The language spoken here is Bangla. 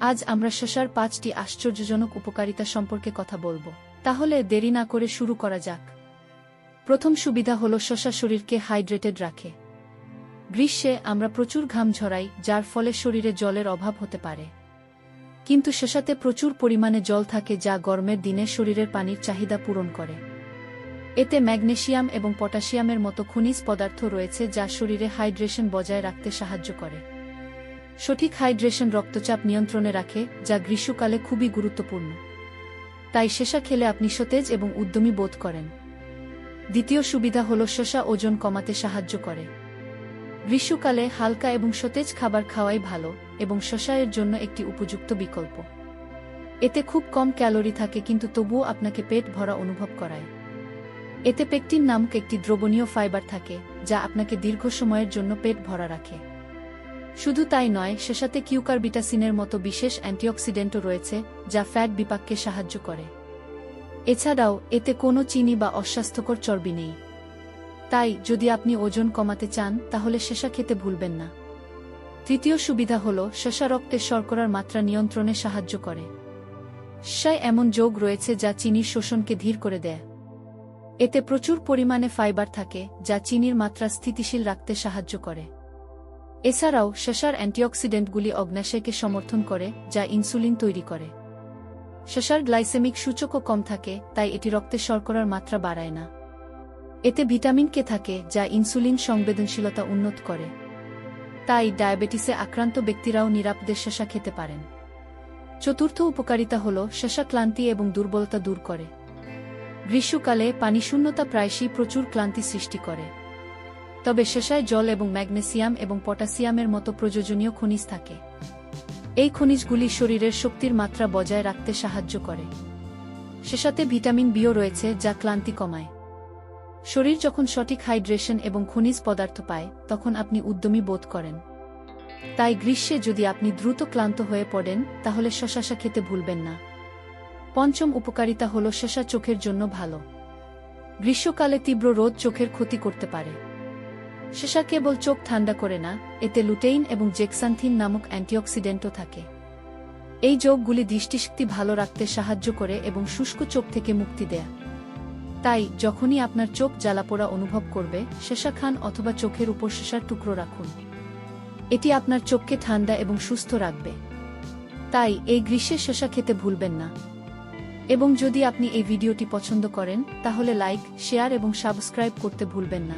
আজ আমরা শশার পাঁচটি আশ্চর্যজনক উপকারিতা সম্পর্কে কথা বলব। তাহলে দেরি না করে শুরু করা যাক। প্রথম সুবিধা হল শশা শরীরকে হাইড্রেটেড রাখে। গ্রীষ্মে আমরা প্রচুর ঘাম ঝরাই, যার ফলে শরীরে জলের অভাব হতে পারে। কিন্তু শশাতে প্রচুর পরিমাণে জল থাকে যা গরমের দিনে শরীরের পানির চাহিদা পূরণ করে। এতে ম্যাগনেশিয়াম এবং পটাশিয়ামের মতো খনিজ পদার্থ রয়েছে যা শরীরে হাইড্রেশন বজায় রাখতে সাহায্য করে। সঠিক হাইড্রেশন রক্তচাপ নিয়ন্ত্রণে রাখে, যা গ্রীষ্মকালে খুবই গুরুত্বপূর্ণ। তাই শেষা খেলে আপনি সতেজ এবং উদ্যমী বোধ করেন। দ্বিতীয় সুবিধা হল শসা ওজন কমাতে সাহায্য করে। গ্রীষ্মকালে হালকা এবং সতেজ খাবার খাওয়াই ভালো এবং শশায়ের জন্য একটি উপযুক্ত বিকল্প। এতে খুব কম ক্যালোরি থাকে কিন্তু তবুও আপনাকে পেট ভরা অনুভব করায়। এতে পেকটিন নামক একটি দ্রবণীয় ফাইবার থাকে, যা আপনাকে দীর্ঘ সময়ের জন্য পেট ভরা রাখে। শুধু তাই নয় শেষাতে কিউকারবিটাসিনের মতো বিশেষ অ্যান্টিঅক্সিডেন্টও রয়েছে, যা ফ্যাট বিপাককে সাহায্য করে। এছাড়াও, এতে কোনো চিনি বা অস্বাস্থ্যকর চর্বি নেই। তাই, যদি আপনি ওজন কমাতে চান, তাহলে শেষা খেতে ভুলবেন না। তৃতীয় সুবিধা হল শশা রক্তে শর্করার মাত্রা নিয়ন্ত্রণে সাহায্য করে। শায় এমন যোগ রয়েছে যা চিনির শোষণকে ধীর করে দেয়। এতে প্রচুর পরিমাণে ফাইবার থাকে, যা চিনির মাত্রা স্থিতিশীল রাখতে সাহায্য করে। এছাড়াও শশার অ্যান্টিঅক্সিডেন্টগুলি অগ্নাশয়কে সমর্থন করে, যা ইনসুলিন তৈরি করে। শশার গ্লাইসেমিক সূচকও কম থাকে, তাই এটি রক্তে শর্করার মাত্রা বাড়ায় না। এতে ভিটামিন কে থাকে, যা ইনসুলিন সংবেদনশীলতা উন্নত করে। তাই ডায়াবেটিসে আক্রান্ত ব্যক্তিরাও নিরাপদে শশা খেতে পারেন। চতুর্থ উপকারিতা হল শশা ক্লান্তি এবং দুর্বলতা দূর করে। গ্রীষ্মকালে পানিশূন্যতা প্রায়শই প্রচুর ক্লান্তি সৃষ্টি করে। তবে শেষায় জল এবং ম্যাগনেসিয়াম এবং পটাসিয়ামের মতো প্রয়োজনীয় খনিজ থাকে। এই খনিজগুলি শরীরের শক্তির মাত্রা বজায় রাখতে সাহায্য করে। শেষাতে ভিটামিন বিও রয়েছে যা ক্লান্তি কমায়। শরীর যখন সঠিক হাইড্রেশন এবং খনিজ পদার্থ পায়, তখন আপনি উদ্যমী বোধ করেন। তাই গ্রীষ্মে যদি আপনি দ্রুত ক্লান্ত হয়ে পড়েন, তাহলে শশাশা খেতে ভুলবেন না। পঞ্চম উপকারিতা হল শশা চোখের জন্য ভালো। গ্রীষ্মকালে তীব্র রোদ চোখের ক্ষতি করতে পারে। শশা কেবল চোখ ঠান্ডা করে না, এতে লুটেইন এবং জেক্সান্থিন নামক অ্যান্টিঅক্সিডেন্টও থাকে। এই যোগগুলি দৃষ্টিশক্তি ভালো রাখতে সাহায্য করে এবং শুষ্ক চোখ থেকে মুক্তি দেয়া। তাই, যখনই আপনার চোখ জ্বালাপোড়া অনুভব করবে শেষা খান অথবা চোখের উপর শেষার টুকরো রাখুন। এটি আপনার চোখকে ঠান্ডা এবং সুস্থ রাখবে। তাই, এই গ্রীষ্মে শেষা খেতে ভুলবেন না। এবং যদি আপনি এই ভিডিওটি পছন্দ করেন, তাহলে লাইক, শেয়ার এবং সাবস্ক্রাইব করতে ভুলবেন না।